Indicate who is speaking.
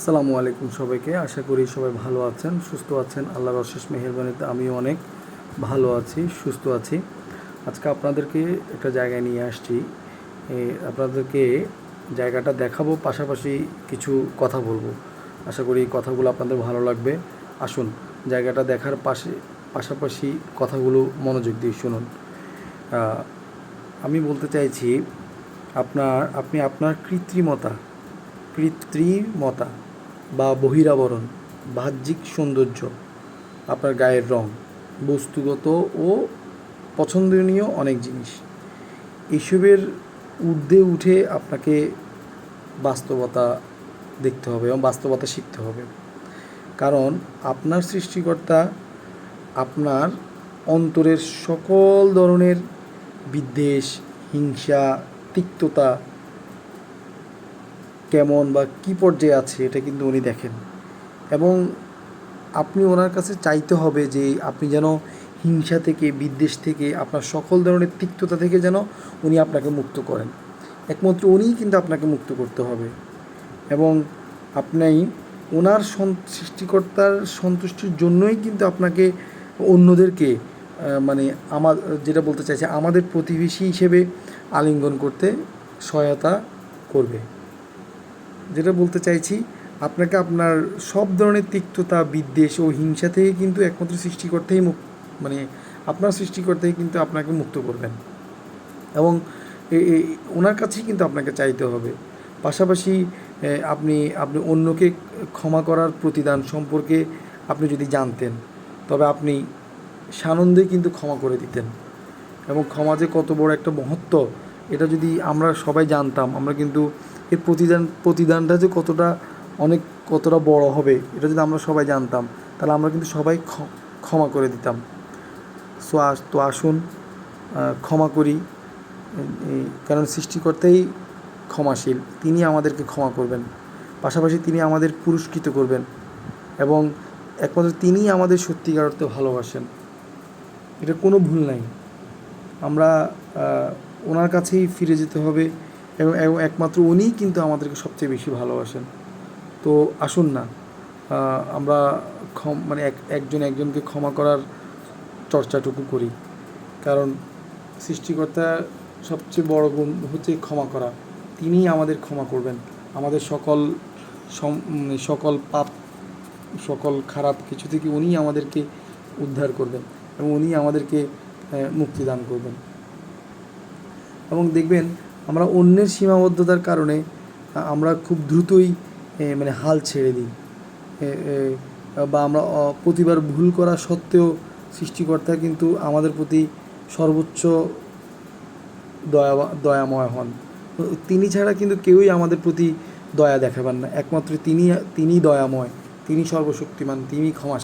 Speaker 1: আসসালামু আলাইকুম সবাইকে। আশা করি সবাই ভালো আছেন, সুস্থ আছেন। আল্লাহর অশেষ মেহেরবানিতে আমিও অনেক ভালো আছি, সুস্থ আছি। আজকে আপনাদেরকে একটা জায়গায় নিয়ে আসছি। আপনাদেরকে জায়গাটা দেখাবো, পাশাপাশি কিছু কথা বলব। আশা করি কথাগুলো আপনাদের ভালো লাগবে। আসুন, জায়গাটা দেখার পাশে, পাশাপাশি কথাগুলো মনোযোগ দিয়ে শুনুন। আমি বলতে চাইছি, আপনার, আপনি, আপনার কৃত্রিমতা কৃত্রিমতা বা বহিরাবরণ, বাহ্যিক সৌন্দর্য, আপনার গায়ের রং, বস্তুগত ও পছন্দনীয় অনেক জিনিস। এসবের ঊর্ধ্বে উঠে আপনাকে বাস্তবতা দেখতে হবে এবং বাস্তবতা শিখতে হবে। কারণ আপনার সৃষ্টিকর্তা আপনার অন্তরের সকল ধরনের বিদ্বেষ, হিংসা, তিক্ততা কেমন বা কী পর্যায়ে আছে এটা কিন্তু উনি দেখেন। এবং আপনি ওনার কাছে চাইতে হবে যে আপনি যেন হিংসা থেকে, বিদ্বেষ থেকে, আপনার সকল ধরনের তিক্ততা থেকে যেন উনি আপনাকে মুক্ত করেন। একমাত্র উনিই কিন্তু আপনাকে মুক্ত করতে হবে। এবং আপনি ওনার সৃষ্টিকর্তার সন্তুষ্টির জন্যই কিন্তু আপনাকে অন্যদেরকে মানে আমার যেটা বলতে চাইছে, আমাদের প্রতিবেশী হিসেবে আলিঙ্গন করতে সহায়তা করবে। যেটা বলতে চাইছি, আপনাকে আপনার সব ধরনের তিক্ততা, বিদ্বেষ ও হিংসা থেকে কিন্তু একমাত্র সৃষ্টিকর্তাই মুক্ত মানে আপনার সৃষ্টিকর্তাই কিন্তু আপনাকে মুক্ত করবেন। এবং ওনার কাছেই কিন্তু আপনাকে চাইতে হবে। পাশাপাশি আপনি আপনি অন্যকে ক্ষমা করার প্রতিদান সম্পর্কে আপনি যদি জানতেন, তবে আপনি সানন্দে কিন্তু ক্ষমা করে দিতেন। এবং ক্ষমা যে কত বড় একটা মহত্ব, এটা যদি আমরা সবাই জানতাম, আমরা কিন্তু এর প্রতিদান, প্রতিদানটা যে কতটা, অনেক কতটা বড় হবে, এটা যদি আমরা সবাই জানতাম, তাহলে আমরা কিন্তু সবাই ক্ষ- ক্ষমা করে দিতাম। সো আস, তো আসুন ক্ষমা করি। কারণ সৃষ্টিকর্তাই ক্ষমাশীল, তিনি আমাদেরকে ক্ষমা করবেন। পাশাপাশি তিনি আমাদের পুরস্কৃত করবেন এবং একমাত্র তিনিই আমাদের সত্যিকার অর্থে ভালোবাসেন। এটা কোনো ভুল নাই। আমরা ওনার কাছেই ফিরে যেতে হবে। এবং একমাত্র উনিই কিন্তু আমাদেরকে সবচেয়ে বেশি ভালোবাসেন। তো আসুন না আমরা ক্ষম মানে এক একজন একজনকে ক্ষমা করার চর্চাটুকু করি। কারণ সৃষ্টিকর্তা সবচেয়ে বড় গুণ হচ্ছে ক্ষমা করা। তিনিই আমাদের ক্ষমা করবেন। আমাদের সকল উম, সকল পাপ সকল খারাপ কিছু থেকে উনিই আমাদেরকে উদ্ধার করবেন এবং উনি আমাদেরকে মুক্তি দান করবেন। এবং দেখবেন আমরা অন্যের সীমাবদ্ধতার কারণে আমরা খুব দ্রুতই মানে হাল ছেড়ে দিই। বা আমরা প্রতিবার ভুল করা সত্ত্বেও সৃষ্টিকর্তা কিন্তু আমাদের প্রতি সর্বোচ্চ দয়া, দয়াময় হন। তিনি ছাড়া কিন্তু কেউই আমাদের প্রতি দয়া দেখাবেন না। একমাত্র তিনি তিনি দয়াময় তিনি সর্বশক্তিমান তিনি ক্ষমা